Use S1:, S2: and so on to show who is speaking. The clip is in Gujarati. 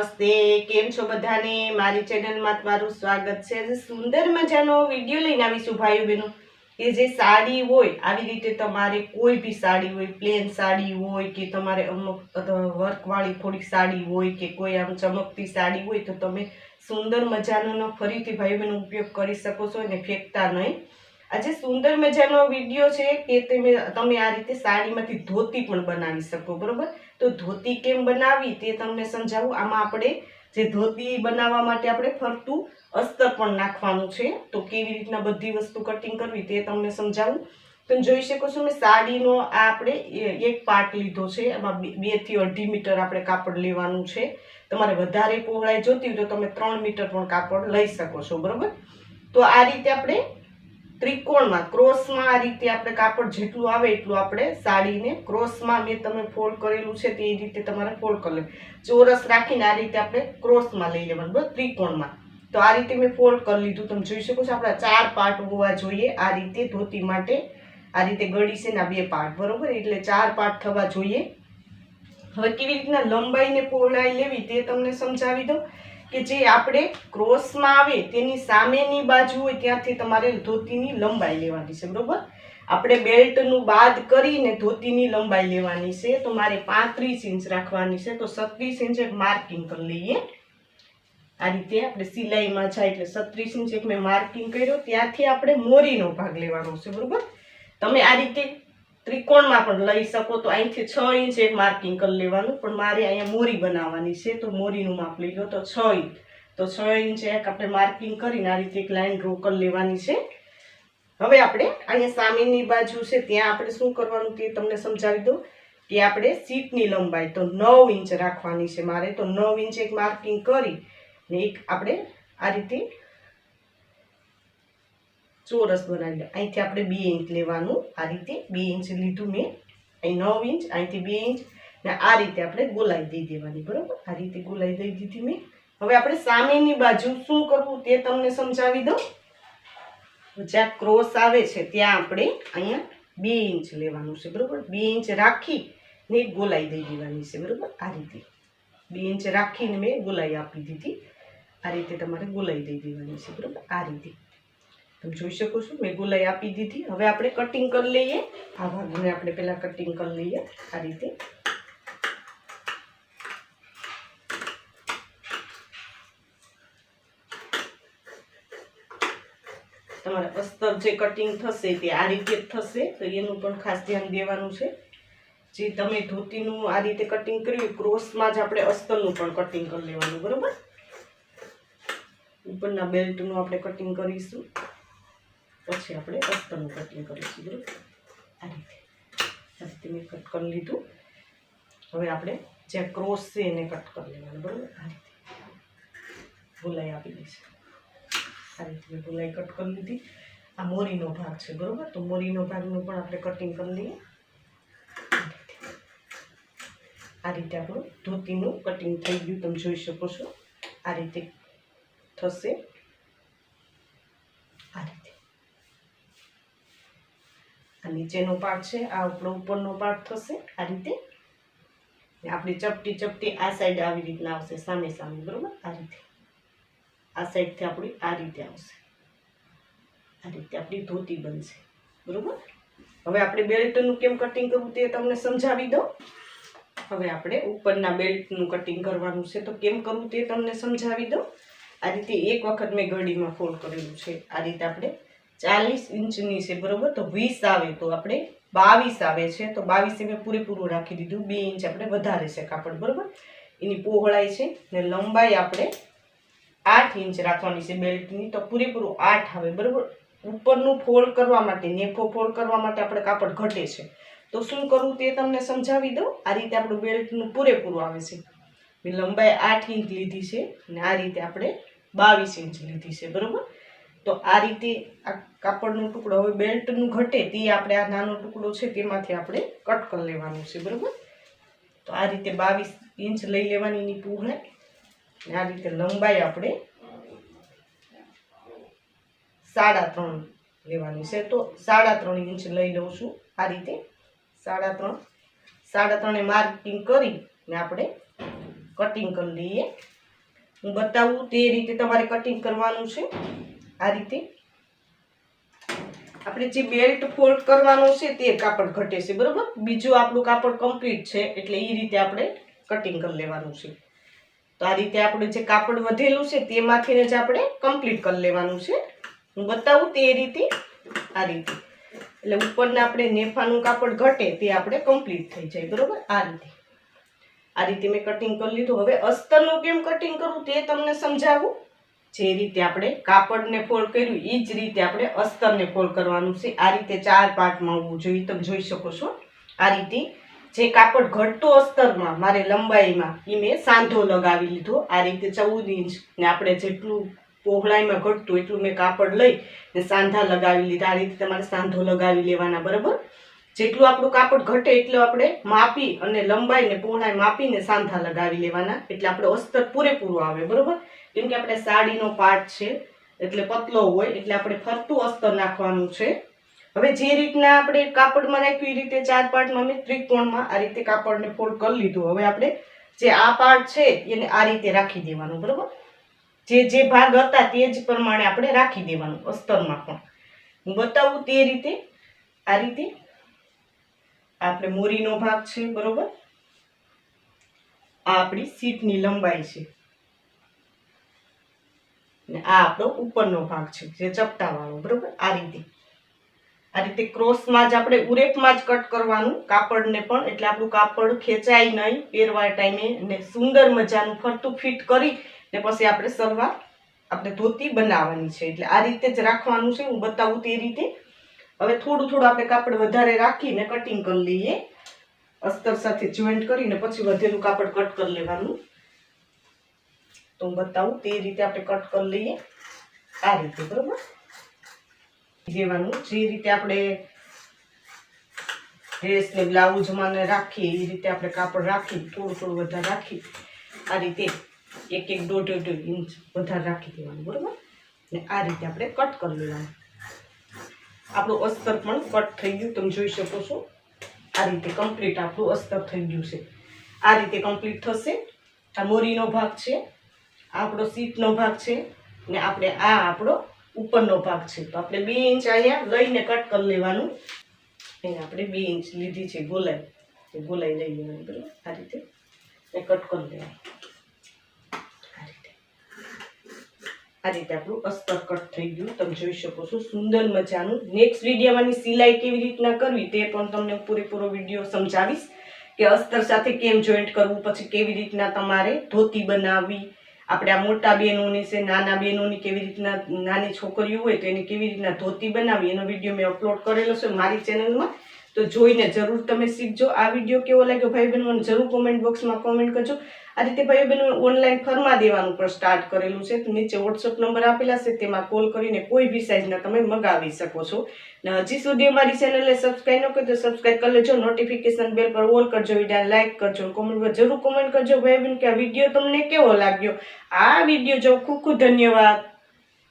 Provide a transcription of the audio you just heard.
S1: નમસ્તે, કેમ છો બધાને? મારી ચેનલમાં તમારું સ્વાગત છે. આજે સુંદર મજાનો વીડિયો લઈને આવીશું ભાઈઓ બહેનો કે જે સાડી હોય, આવી રીતે તમારે કોઈ બી સાડી હોય, પ્લેન સાડી હોય કે તમારે અમુક વર્કવાળી થોડીક સાડી હોય કે કોઈ આમ ચમકતી સાડી હોય, તો તમે સુંદર મજાનો ફરીથી ભાઈઓ બહેનો ઉપયોગ કરી શકો છો અને ફેંકતા નહીં. આજે સુંદર મજાનો વીડિયો છે કે તમે તમે આ રીતે સાડીમાંથી ધોતી પણ બનાવી શકો, બરોબર? તો ધોતી કેમ બનાવી તે તમને સમજાવું. આમાં આપણે જે ધોતી બનાવવા માટે આપણે ફરતું અસ્તર પણ નાખવાનું છે. તો કેવી રીતના બધી વસ્તુ કટિંગ કરવી તે તમને સમજાવું. તમે જોઈ શકો છો, મેં સાડીનો આ આપણે એક પાર્ટ લીધો છે. એમાં બે- બે અઢી મીટર આપણે કાપડ લેવાનું છે. તમારે વધારે પહોળાઈ જોતી હોય તો તમે ત્રણ મીટર પણ કાપડ લઈ શકો છો, બરાબર? તો આ રીતે આપણે ત્રિકોણમાં ક્રોસમાં આ રીતે આપણે કાપડ જેટલું આવે એટલું આપણે સાડીને ક્રોસમાં મેં તમે ફોલ્ડ કરેલું છે તે રીતે તમારે ફોલ્ડ કરી ચોરસ રાખીને આ રીતે આપણે ક્રોસમાં લઈ લેવાનું, બરાબર? ત્રિકોણમાં. તો આ રીતે મેં ફોલ્ડ કરી લીધું. તમે જોઈ શકો છો આપણા ચાર પાર્ટ હોવા જોઈએ આ રીતે ધોતી માટે. આ રીતે ગળી છે ને બે પાર્ટ બરોબર? એટલે ચાર પાર્ટ થવા જોઈએ. હવે કેવી રીતના લંબાઈને પહોળાઈ લેવી તે તમને સમજાવી દઉં. કે જે આપણે ક્રોસમાં આવે તેની સામેની બાજુ હોય ત્યાંથી તમારે ધોતીની લંબાઈ લેવાની છે, બરોબર? આપણે બેલ્ટનું બાદ કરીને ધોતીની લંબાઈ લેવાની છે, તો મારે પાંત્રીસ ઇંચ રાખવાની છે, તો છત્રીસ ઇંચ એક માર્કિંગ કરી લઈએ. આ રીતે આપણે સિલાઈમાં જાય એટલે છત્રીસ ઇંચ એક મેં માર્કિંગ કર્યો, ત્યાંથી આપણે મોરીનો ભાગ લેવાનો છે, બરોબર? તમે આ રીતે ત્રિકોણમાં પણ લઈ શકો તો અહીંથી છ ઇંચ એક માર્કિંગ કરી લેવાનું, પણ મારે અહીંયા મોરી બનાવવાની છે, તો મોરીનું માપ લઈ લો તો છ ઇંચ. તો છ ઇંચ એક આપણે માર્કિંગ કરીને આ રીતે એક લાઈન ડ્રો કરી લેવાની છે. હવે આપણે અહીંયા સામેની બાજુ છે, ત્યાં આપણે શું કરવાનું તે તમને સમજાવી દઉં કે આપણે સીટની લંબાઈ તો નવ ઇંચ રાખવાની છે મારે, તો નવ ઇંચ એક માર્કિંગ કરી ને એક આપણે આ રીતે ચોરસ બનાવી લો. અહીંથી આપણે બે ઇંચ લેવાનું આ રીતે. બે ઇંચ લીધું મેં. અહીં નવ ઇંચ, અહીંથી બે ઇંચ. ને આ રીતે આપણે ગોલાઈ દઈ દેવાની, બરાબર? આ રીતે ગોલાઈ દઈ દીધી મેં. હવે આપણે સામેની બાજુ શું કરવું તે તમને સમજાવી દઉં. જ્યાં ક્રોસ આવે છે ત્યાં આપણે અહીંયા બે ઇંચ લેવાનું છે, બરાબર? બે ઇંચ રાખી ને ગોલાઈ દઈ દેવાની છે, બરાબર? આ રીતે. બે ઇંચ રાખીને મેં ગોલાઈ આપી દીધી. આ રીતે તમારે ગોલાઈ દઈ દેવાની છે, બરાબર? આ રીતે. તમે જોઈ શકો છો, મેં ગોલાઈ આપી દીધી. હવે આપણે કટિંગ કરી લઈએ. આ ભાગને આપણે પહેલાં કટિંગ કરી લઈએ આ રીતે. તમારે અસ્તર જે કટિંગ થશે તે આ રીતે જ થશે, તો એનું પણ ખાસ ધ્યાન દેવાનું છે. જે તમે ધોતીનું આ રીતે કટિંગ કર્યું ક્રોસમાં જ આપણે અસ્તરનું પણ કટિંગ કરી લેવાનું, બરાબર? ઉપરના બેલ્ટનું આપણે કટિંગ કરીશું. પછી આપણે અસ્તરનું કટિંગ કરીશું, બરોબર? આ રીતે. આ રીતે મેં કટ કરી લીધું. હવે આપણે જ્યાં ક્રોસ છે એને કટ કરી લેવાનું, બરોબર? આ રીતે. ભૂલાઈ આપી દઈશું. આ રીતે મેં ભૂલાઈ કટ કરી લીધી. આ મોરીનો ભાગ છે, બરોબર? તો મોરીનો ભાગનું પણ આપણે કટિંગ કરી લઈએ. આ રીતે. આપણું ધોતીનું કટિંગ થઈ ગયું, તમે જોઈ શકો છો. આ રીતે થશે. આ રીતે. આ નીચેનો પાર્ટ છે, આ આપણો ઉપરનો પાર્ટ થશે, આ રીતે. આપણી ચપટી ચપટી આ સાઈડ આવી રીતના આવશે, સામે સામે, બરોબર? આ રીતે. આ સાઈડથી આપણી આ રીતે આવશે. આ રીતે આપણી ધોતી બનશે, બરોબર? હવે આપણે બેલ્ટનું કેમ કટિંગ કરવું તે તમને સમજાવી દઉં. હવે આપણે ઉપરના બેલ્ટનું કટિંગ કરવાનું છે, તો કેમ કરવું તે તમને સમજાવી દઉં. આ રીતે એક વખત મેં ઘડીમાં ફોલ્ડ કરેલું છે. આ રીતે આપણે ચાલીસ ઇંચની છે, બરાબર? તો વીસ આવે તો આપણે બાવીસ આવે છે. તો બાવીસે મેં પૂરેપૂરું રાખી દીધું. બે ઇંચ આપણે વધારે છે કાપડ, બરાબર? એની પહોળાઈ છે ને લંબાઈ આપણે આઠ ઇંચ રાખવાની છે બેલ્ટની. તો પૂરેપૂરું આઠ આવે, બરાબર? ઉપરનું ફોલ્ડ કરવા માટે, નેફો ફોલ્ડ કરવા માટે આપણે કાપડ ઘટે છે. તો શું કરવું તે તમને સમજાવી દઉં? આ રીતે આપણું બેલ્ટનું પૂરેપૂરું આવે છે. લંબાઈ આઠ ઇંચ લીધી છે અને આ રીતે આપણે બાવીસ ઇંચ લીધી છે, બરોબર? તો આ રીતે આ કાપડનો ટુકડો હવે બેલ્ટનું ઘટે તે આપણે આ નાનો ટુકડો છે તેમાંથી આપણે કટ કરી લેવાનું છે, બરાબર? તો આ રીતે બાવીસ ઇંચ લઈ લેવાની એની પહોળાઈ. આ રીતે લંબાઈ આપણે સાડા ત્રણ લેવાની છે. તો સાડા ત્રણ ઇંચ લઈ લઉં છું આ રીતે. સાડા ત્રણ. સાડા ત્રણે માર્કિંગ કરી ને આપણે કટિંગ કરી લઈએ. હું બતાવું તે રીતે તમારે કટિંગ કરવાનું છે. આ રીતે. આપણે જે બેલ્ટ ફોલ્ડ કરવાનો છે તે કાપડ ઘટે છે, બરોબર? બીજું આપણું કાપડ કમ્પ્લીટ છે, એટલે એ રીતે આપણે કટિંગ કરી લેવાનું છે. તો આ રીતે આપણે જે કાપડ વધેલું છે તેમાંથી જ આપણે કમ્પ્લીટ કરી લેવાનું છે. હું બતાવું તે રીતે આ રીતે. એટલે ઉપરના આપણે નેફાનું કાપડ ઘટે તે આપણે કમ્પ્લીટ થઈ જાય, બરોબર? આ રીતે. આ રીતે મેં કટિંગ કરી લીધું. હવે અસ્તરનું કેમ કટિંગ કરવું તે તમને સમજાવું. જે રીતે આપણે કાપડને ફોલ્ડ કર્યું એ જ રીતે આપણે અસ્તરને ફોલ્ડ કરવાનું છે. આ રીતે ચાર પાર્ટમાં હોવું જોઈએ. તમે જોઈ શકો છો. આ રીતે જે કાપડ ઘટતો અસ્તરમાં, મારે લંબાઈમાં એ મેં સાંધો લગાવી લીધો. આ રીતે ચૌદ ઇંચ ને આપણે જેટલું પહોળાઈમાં ઘટતું એટલું મેં કાપડ લઈ ને સાંધા લગાવી લીધા. આ રીતે તમારે સાંધો લગાવી લેવાના, બરાબર? જેટલું આપણું કાપડ ઘટે એટલું આપણે માપી અને લંબાઈને, પહોળાઈ માપીને સાંધા લગાવી લેવાના. એટલે આપણે અસ્તર પૂરેપૂરું આવે, બરોબર? કેમ કે આપણે સાડીનો પાર્ટ છે, એટલે પતલો હોય, એટલે આપણે ફરતું અસ્તર નાખવાનું છે. હવે જે રીતના આપણે કાપડમાં રાખ્યું, એ રીતે ચાર પાર્ટમાં મેં ત્રિકોણમાં આ રીતે કાપડને ફોલ્ડ કરી લીધું. હવે આપણે જે આ પાર્ટ છે, એને આ રીતે રાખી દેવાનું, બરોબર? જે જે ભાગ હતા, તે જ પ્રમાણે આપણે રાખી દેવાનું, અસ્તરમાં પણ. હું બતાવું તે રીતે, આ રીતે. આપણે મોરીનો ભાગ છે, બરોબર? આ આપણી સીટની લંબાઈ છે. ને આ આપણો ઉપરનો ભાગ છે, જે ચપટાવાળો, બરોબર? આ રીતે. આ રીતે ક્રોસમાં જ આપણે ઉરેપમાં જ કટ કરવાનું, કાપડને પણ, એટલે આપણું કાપડ ખેંચાય નહીં પહેરવા ટાઈમે ને સુંદર મજાનું ફરતું ફિટ કરી, ને પછી આપણે સલવાર આપણે ધોતી બનાવવાની છે. એટલે આ રીતે જ રાખવાનું છે, હું બતાવું તે રીતે. હવે થોડું થોડું આપણે કાપડ વધારે રાખીને કટિંગ કરી લઈએ. અસ્તર સાથે જોઈન્ટ કરીને પછી વધેલું કાપડ કટ કરી લેવાનું. તો હું બતાવું, તે રીતે આપણે કટ કરી લઈએ. આ રીતે, બરોબર? જેવાનું જે રીતે આપણે ડ્રેસ ને બ્લાઉઝમાં રાખીએ, એ રીતે આપણે કાપડ રાખી થોડું થોડું વધારે રાખી આ રીતે એક એક દોઢ દોઢ ઇંચ વધારે રાખી દેવાનું, બરોબર? ને આ રીતે આપણે કટ કરી લેવાનું. આપણું અસ્તર પણ કટ થઈ ગયું, તમે જોઈ શકો છો. આ રીતે કમ્પ્લીટ આપણું અસ્તર થઈ ગયું છે. આ રીતે કમ્પ્લીટ થશે. આ મોરીનો ભાગ છે. આપણો સીટનો ભાગ છે ને આપણે આ આપણો ઉપરનો ભાગ છે. તો આપણે બે ઇંચ અહીંયા લઈને કટ કરી લેવાનું. અહીંયા આપણે બે ઇંચ લીધી છે ગોલાઈ. ગોલાઈ લઈ લેવાની, બરાબર? આ રીતે. ને કટ કરી લેવાનું. આ રીતે. આપણું અસ્તર કટ થઈ ગયું. તમે જોઈ શકો છો સુંદર મજાનું. નેક્સ્ટ વિડીયોમાંની સિલાઈ કેવી રીતના કરવી તે પણ તમને પૂરેપૂરો વીડિયો સમજાવીશ કે અસ્તર સાથે કેમ જોઈન્ટ કરવું, પછી કેવી રીતના તમારે ધોતી બનાવવી આપણે આ મોટા બહેનોની છે, નાના બહેનોની કેવી રીતના, નાની છોકરીઓ હોય તો એની કેવી રીતના ધોતી બનાવી, એનો વીડિયો મેં અપલોડ કરેલો છે મારી ચેનલમાં તો જોઈને જરૂર તમે શીખજો. આ વીડિયો કેવો લાગ્યો ભાઈ બહેનો જરૂર કોમેન્ટ બોક્સમાં કોમેન્ટ કરજો. આ રીતે ભાઈ બહેનો ઓનલાઈન ફરમા દેવાનું પણ સ્ટાર્ટ કરેલું છે. નીચે વોટ્સઅપ નંબર આપેલા છે, તેમાં કોલ કરીને કોઈ બી સાઇઝના તમે મગાવી શકો છો. ને હજી સુધી અમારી ચેનલને સબસ્ક્રાઈબ ન કરી તો સબસ્ક્રાઈબ કરી લેજો. નોટિફિકેશન બેલ પર ઓલ કરજો, વીડિયો લાઇક કરજો કોમેન્ટ પર જરૂર કોમેન્ટ કરજો. ભાઈ બહેન કે આ વીડિયો તમને કેવો લાગ્યો? આ વીડિયો જો ખૂબ ખૂબ ધન્યવાદ.